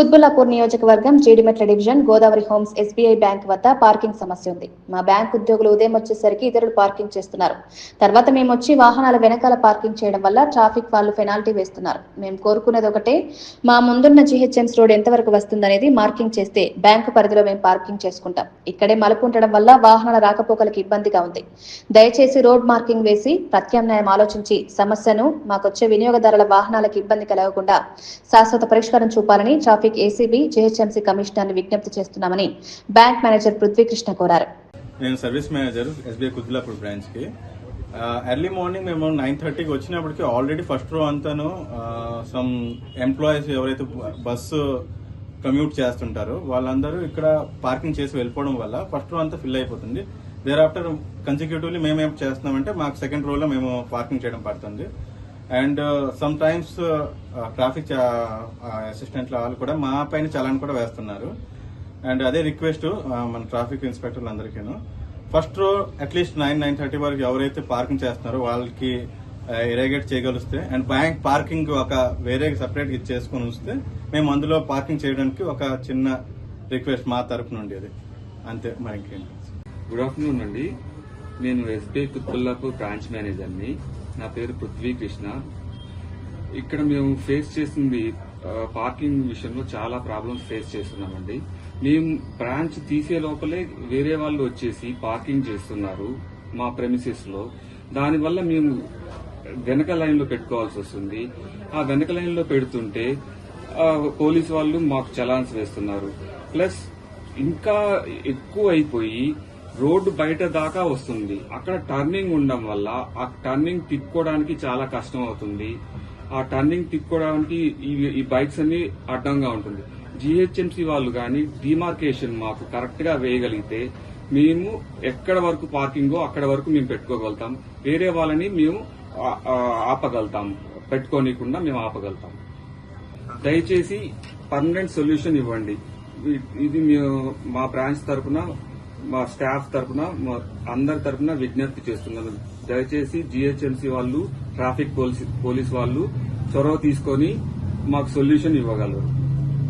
కుత్బుల్లాపూర్ నియోజకవర్గం Jeedimetla division Godavari homes SBI bank వద్ద parking సమస్య ఉంది. మా బ్యాంక్ ఉద్యోగులు ఉదయం వచ్చేసరికి ఇతరులు పార్కింగ్ చేస్తున్నారు. తర్వాత మేము వచ్చి వాహనాల వెనకాల పార్కింగ్ చేయడం వల్ల ట్రాఫిక్ వాళ్ళు పెనాల్టీ వేస్తున్నారు. మేము కోరుకునేది ఒకటే మా ముందున్న జీహెచ్ఎంసీ రోడ్ ఎంతవరకు వస్తుందనేది మార్కింగ్ చేస్తే బ్యాంకు పరిధిలో మేము పార్కింగ్ చేసుకుంటాం. ఇక్కడే మలుపు ఉండడం వల్ల వాహనాల రాకపోకలకు ఇబ్బందిగా ఉంది. దయచేసి రోడ్ మార్కింగ్ వేసి ప్రత్యామ్నాయం ఆలోచించి సమస్యను మాకొచ్చే వినియోగదారుల వాహనాలకు ఇబ్బంది కలగకుండా శాశ్వత పరిష్కారం చూపాలని ట్రాఫిక్ ఏసీబీ జీహెచ్ఎంసీ కమిషనర్ని విజ్ఞప్తి చేస్తున్నామని బ్యాంక్ మేనేజర్ పృథ్వీకృష్ణ కోరారు. నేను సర్వీస్ మేనేజర్ ఎస్బీఐ కుద్లాపూర్ బ్రాంచ్కి ఎర్లీ మార్నింగ్ మేము నైన్ థర్టీకి వచ్చినప్పటికి ఆల్రెడీ ఫస్ట్ రో అంతాను సమ్ ఎంప్లాయీస్ ఎవరైతే బస్సు కమ్యూట్ చేస్తుంటారో వాళ్ళందరూ ఇక్కడ పార్కింగ్ చేసి వెళ్ళిపోవడం వల్ల ఫస్ట్ రో అంతా ఫిల్ అయిపోతుంది. దేర్ ఆఫ్టర్ కన్సిక్యూటివ్లీ మేము ఏం చేస్తున్నామంటే మాకు సెకండ్ రోలో మేము పార్కింగ్ చేయడం పడుతుంది. అండ్ సమ్ టైమ్స్ ట్రాఫిక్ అసిస్టెంట్ల వాళ్ళు కూడా మా పైన చలాన్ కూడా వేస్తున్నారు. అండ్ అదే రిక్వెస్ట్ మన ట్రాఫిక్ ఇన్స్పెక్టర్లు అందరికీను first row at least nine nine thirty వరకు ఎవరైతే పార్కింగ్ చేస్తున్నారో వాళ్ళకి ఇరేగేట్ చేయగలిస్తే అండ్ బ్యాంక్ పార్కింగ్ ఒక వేరే సపరేట్ ఇది చేసుకుని ఉంచితే మేము అందులో పార్కింగ్ చేయడానికి ఒక చిన్న రిక్వెస్ట్ మా తరపు నుండి అది అంతే మరి ఇంకేంటి గుడ్ ఆఫ్టర్నూన్ అండి. నేను ఎస్బీఐ కుత్తుల్లాపూర్ బ్రాంచ్ మేనేజర్ని నా పేరు పృథ్వీ కృష్ణ. ఇక్కడ మేము ఫేస్ చేసింది పార్కింగ్ విషయంలో చాలా ప్రాబ్లమ్స్ ఫేస్ చేస్తున్నామండి. మేము బ్రాంచ్ తీసే లోపలే వేరే వాళ్ళు వచ్చేసి పార్కింగ్ చేస్తున్నారు మా ప్రెమిసెస్లో. దానివల్ల మేము వెనక లైన్లో పెట్టుకోవాల్సి వస్తుంది. ఆ వెనక లైన్లో పెడుతుంటే పోలీస్ వాళ్ళు మాకు చలాన్స్ వేస్తున్నారు. ప్లస్ ఇంకా ఎక్కువ అయిపోయి రోడ్డు బయట దాకా వస్తుంది. అక్కడ టర్నింగ్ ఉండడం వల్ల ఆ టర్నింగ్ తిప్పుకోవడానికి చాలా కష్టం అవుతుంది. ఆ టర్నింగ్ తిప్పుకోవడానికి ఈ ఈ బైక్స్ అన్ని అడ్డంగా ఉంటుంది. జిహెచ్ఎంసీ వాళ్ళు కానీ డిమార్కేషన్ మాకు కరెక్ట్గా వేయగలిగితే మేము ఎక్కడ వరకు పార్కింగో అక్కడ వరకు మేము పెట్టుకోగలుగుతాం. వేరే వాళ్ళని మేము ఆపగలుగుతాం. పెట్టుకోనికుండా మేము ఆపగలుగుతాం. దయచేసి పర్మనెంట్ సొల్యూషన్ ఇవ్వండి. ఇది మేము మా బ్రాంచ్ తరఫున మా స్టాఫ్ తరఫున మా అందరి తరఫున విజ్ఞప్తి చేస్తున్నాను. దయచేసి జిహెచ్ఎంసీ వాళ్ళు ట్రాఫిక్ పోలీస్ పోలీస్ వాళ్ళు చొరవ తీసుకొని మాకు సొల్యూషన్ ఇవ్వగలరు.